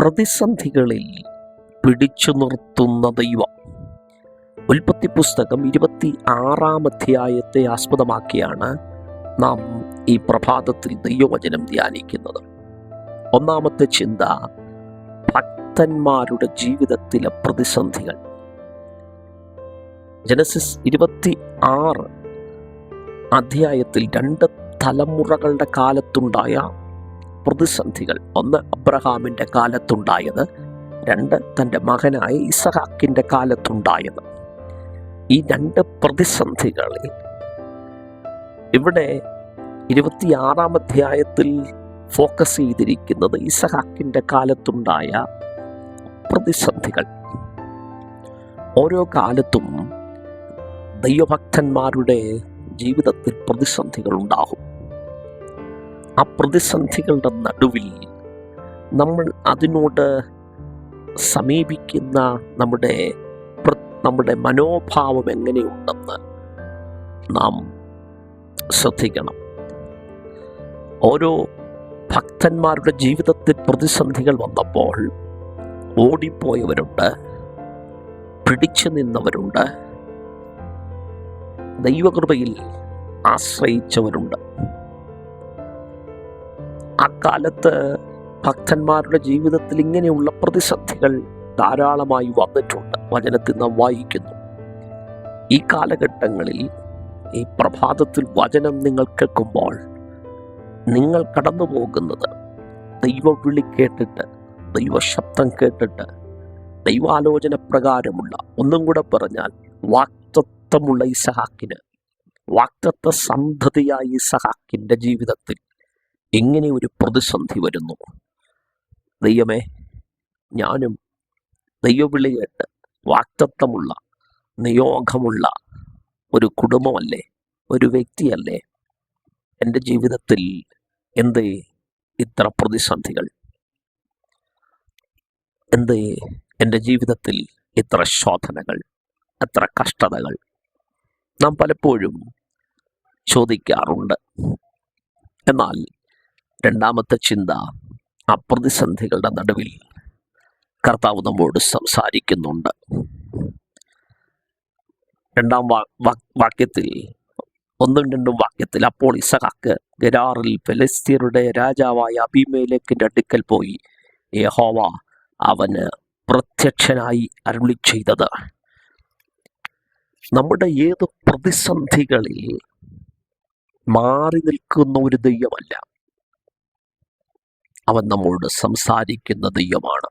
പ്രതിസന്ധികളിൽ പിടിച്ചു നിർത്തുന്ന ദൈവം. ഉൽപ്പത്തി പുസ്തകം ഇരുപത്തി ആറാം അധ്യായത്തെ ആസ്പദമാക്കിയാണ് നാം ഈ പ്രഭാതത്തിൽ ദൈവവചനം ധ്യാനിക്കുന്നത്. ഒന്നാമത്തെ ചിന്ത ഭക്തന്മാരുടെ ജീവിതത്തിലെ പ്രതിസന്ധികൾ. ജനസിസ് ഇരുപത്തി ആറ് അധ്യായത്തിൽ രണ്ട് തലമുറകളുടെ കാലത്തുണ്ടായ പ്രതിസന്ധികൾ. ഒന്ന് അബ്രഹാമിന്റെ കാലത്തുണ്ടായത്. രണ്ട് തന്റെ മകനായ ഇസഹാക്കിന്റെ കാലത്തുണ്ടായത്. ഈ രണ്ട് പ്രതിസന്ധികളിൽ ഇവിടെ ഇരുപത്തിയാറാം അധ്യായത്തിൽ ഫോക്കസ് ചെയ്തിരിക്കുന്നത് ഇസഹാക്കിന്റെ കാലത്തുണ്ടായ പ്രതിസന്ധികൾ. ഓരോ കാലത്തും ദൈവഭക്തന്മാരുടെ ജീവിതത്തിൽ പ്രതിസന്ധികൾ ഉണ്ടാകും. ആ പ്രതിസന്ധികളുടെ നടുവിൽ നമ്മൾ അതിനോട് സമീപിക്കുന്ന നമ്മുടെ നമ്മുടെ മനോഭാവം എങ്ങനെയുണ്ടെന്ന് നാം ശ്രദ്ധിക്കണം. ഓരോ ഭക്തന്മാരുടെ ജീവിതത്തിൽ പ്രതിസന്ധികൾ വന്നപ്പോൾ ഓടിപ്പോയവരുണ്ട് പിടിച്ചു നിന്നവരുണ്ട് ദൈവകൃപയിൽ ആശ്രയിച്ചവരുണ്ട്. അക്കാലത്ത് ഭക്തന്മാരുടെ ജീവിതത്തിൽ ഇങ്ങനെയുള്ള പ്രതിസന്ധികൾ ധാരാളമായി വന്നിട്ടുണ്ട്. വചനത്തിൽ നാം വായിക്കുന്നു. ഈ കാലഘട്ടങ്ങളിൽ ഈ പ്രഭാതത്തിൽ വചനം നിങ്ങൾ കേൾക്കുമ്പോൾ നിങ്ങൾ കടന്നു പോകുന്നത് ദൈവവിളി കേട്ടിട്ട് ദൈവശബ്ദം കേട്ടിട്ട് ദൈവാലോചന പ്രകാരമുള്ള ഒന്നും കൂടെ പറഞ്ഞാൽ വാക്തത്വമുള്ള ഇസഹാക്കിന് വാക്തത്വ സന്ധതിയായ ഇസഹാക്കിന്റെ ജീവിതത്തിൽ ഇങ്ങനെ ഒരു പ്രതിസന്ധി വരുന്നു? ദൈവമേ ഞാനും ദൈവവിളി വാക്തത്വമുള്ള നിയോഗമുള്ള ഒരു കുടുംബമല്ലേ? ഒരു വ്യക്തിയല്ലേ? എന്റെ ജീവിതത്തിൽ എന്തേ ഇത്ര പ്രതിസന്ധികൾ? എന്തേ എന്റെ ജീവിതത്തിൽ ഇത്ര ശോധനകൾ? എത്ര കഷ്ടതകൾ? നാം പലപ്പോഴും ചോദിക്കാറുണ്ട്. എന്നാൽ രണ്ടാമത്തെ ചിന്ത അപ്രതിസന്ധികളുടെ നടുവിൽ കർത്താവ് നമ്മോട് സംസാരിക്കുന്നുണ്ട്. രണ്ടാം വാക്യത്തിൽ ഒന്നും രണ്ടും വാക്യത്തിൽ അപ്പോൾ ഇസഹാക്ക് ഗരാറിൽ ഫലസ്തീനയുടെ രാജാവായ അബിമേലേക്കിന്റെ അടുക്കൽ പോയി. യഹോവ അവന് പ്രത്യക്ഷനായി അരുളി ചെയ്തത്. നമ്മുടെ ഏത് പ്രതിസന്ധികളിൽ മാറി നിൽക്കുന്ന ഒരു ദൈവമല്ല. അവൻ നമ്മോട് സംസാരിക്കുന്ന ദൈവമാണ്.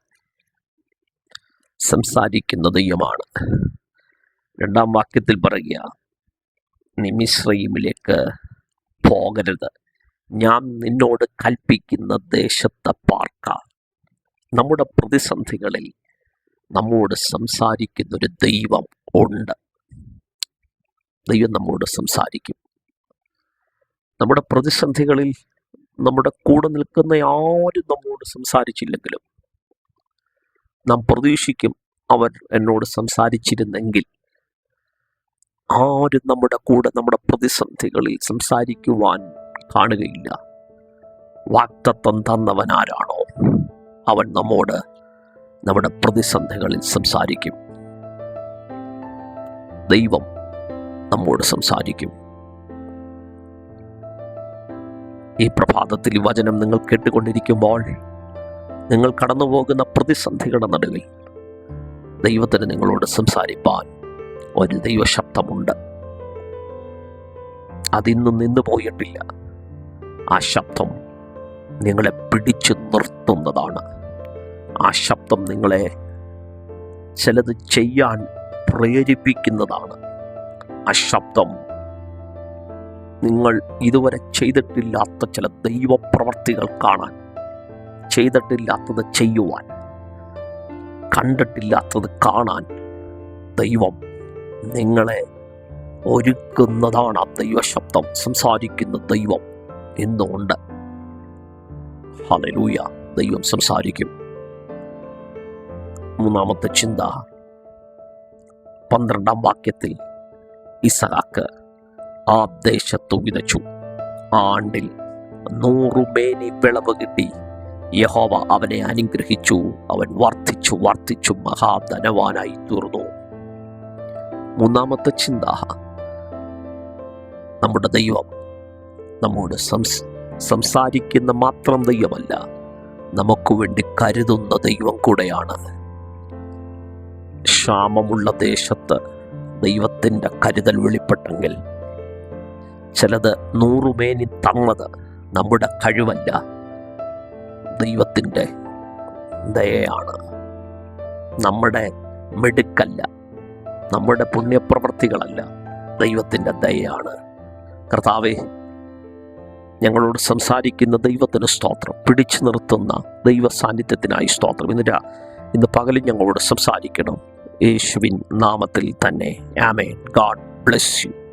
സംസാരിക്കുന്ന ദൈവമാണ്. രണ്ടാം വാക്യത്തിൽ പറയുക നിമിശ്രീമിലേക്ക് പോകരുത്. ഞാൻ നിന്നോട് കൽപ്പിക്കുന്ന ദേശത്തെ പാർക്ക. നമ്മുടെ പ്രതിസന്ധികളിൽ നമ്മോട് സംസാരിക്കുന്നൊരു ദൈവം ഉണ്ട്. ദൈവം നമ്മോട് സംസാരിക്കും. നമ്മുടെ പ്രതിസന്ധികളിൽ നമ്മുടെ കൂടെ നിൽക്കുന്ന ആരും നമ്മോട് സംസാരിച്ചില്ലെങ്കിലും നാം പ്രതീക്ഷിക്കും അവർ എന്നോട് സംസാരിച്ചിരുന്നെങ്കിൽ ആരും നമ്മുടെ കൂടെ നമ്മുടെ പ്രതിസന്ധികളിൽ സംസാരിക്കുവാൻ കാണുകയില്ല. വാക്തത്വം തന്നവൻ ആരാണോ? അവൻ നമ്മോട് നമ്മുടെ പ്രതിസന്ധികളിൽ സംസാരിക്കും. ദൈവം നമ്മോട് സംസാരിക്കും. ഈ പ്രഭാതത്തിൽ വചനം നിങ്ങൾ കേട്ടുകൊണ്ടിരിക്കുമ്പോൾ നിങ്ങൾ കടന്നുപോകുന്ന പ്രതിസന്ധികളുടെ നടുവിൽ ദൈവത്തിന് നിങ്ങളോട് സംസാരിപ്പാൻ ഒരു ദൈവശബ്ദമുണ്ട്. അതിന്നും നിന്നു പോയിട്ടില്ല. ആ ശബ്ദം നിങ്ങളെ പിടിച്ചു നിർത്തുന്നതാണ്. ആ ശബ്ദം നിങ്ങളെ ചിലത് ചെയ്യാൻ പ്രേരിപ്പിക്കുന്നതാണ്. ആ ശബ്ദം നിങ്ങൾ ഇതുവരെ ചെയ്തിട്ടില്ലാത്ത ചില ദൈവപ്രവർത്തികൾ കാണാൻ ചെയ്തിട്ടില്ലാത്തത് ചെയ്യുവാൻ കണ്ടിട്ടില്ലാത്തത് കാണാൻ ദൈവം നിങ്ങളെ ഒരുക്കുന്നതാണ് ആ ദൈവശബ്ദം സംസാരിക്കുന്ന ദൈവം എന്നുണ്ട് ഹലലൂയ ദൈവം സംസാരിക്കും. മൂന്നാമത്തെ ചിന്ത. പന്ത്രണ്ടാം വാക്യത്തിൽ ഇസഹാക്ക് ആ ദേശത്തു വിതച്ചു. ആണ്ടിൽ ആണ്ടിൽ നൂറുമേനി വിളവ് കിട്ടി. യഹോവ അവനെ അനുഗ്രഹിച്ചു. അവൻ വർദ്ധിച്ചു വർദ്ധിച്ചു മഹാധനവാനായി തീർന്നു. മൂന്നാമത്തെ ചിന്ത നമ്മുടെ ദൈവം നമ്മോട് സംസ് സംസാരിക്കുന്ന മാത്രം ദൈവമല്ല നമുക്ക് വേണ്ടി കരുതുന്ന ദൈവം കൂടെയാണ്. ക്ഷാമമുള്ള ദേശത്ത് ദൈവത്തിന്റെ കരുതൽ വെളിപ്പെട്ടെങ്കിൽ ചിലത് നൂറുമേനി തന്നത് നമ്മുടെ കഴിവല്ല. ദൈവത്തിന്റെ ദയയാണ്. നമ്മുടെ മിടുക്കല്ല. നമ്മുടെ പുണ്യപ്രവൃത്തികളല്ല ദൈവത്തിന്റെ ദയയാണ്. കർത്താവെ ഞങ്ങളോട് സംസാരിക്കുന്ന ദൈവത്തിന് സ്തോത്രം. പിടിച്ചു നിർത്തുന്ന ദൈവ സാന്നിധ്യത്തിനായി സ്തോത്രം. ഇന്ന് രാ- ഇന്ന് പകലും ഞങ്ങളോട് സംസാരിക്കണം. യേശുവിൻ നാമത്തിൽ തന്നെ. ആമേൻ. God bless you.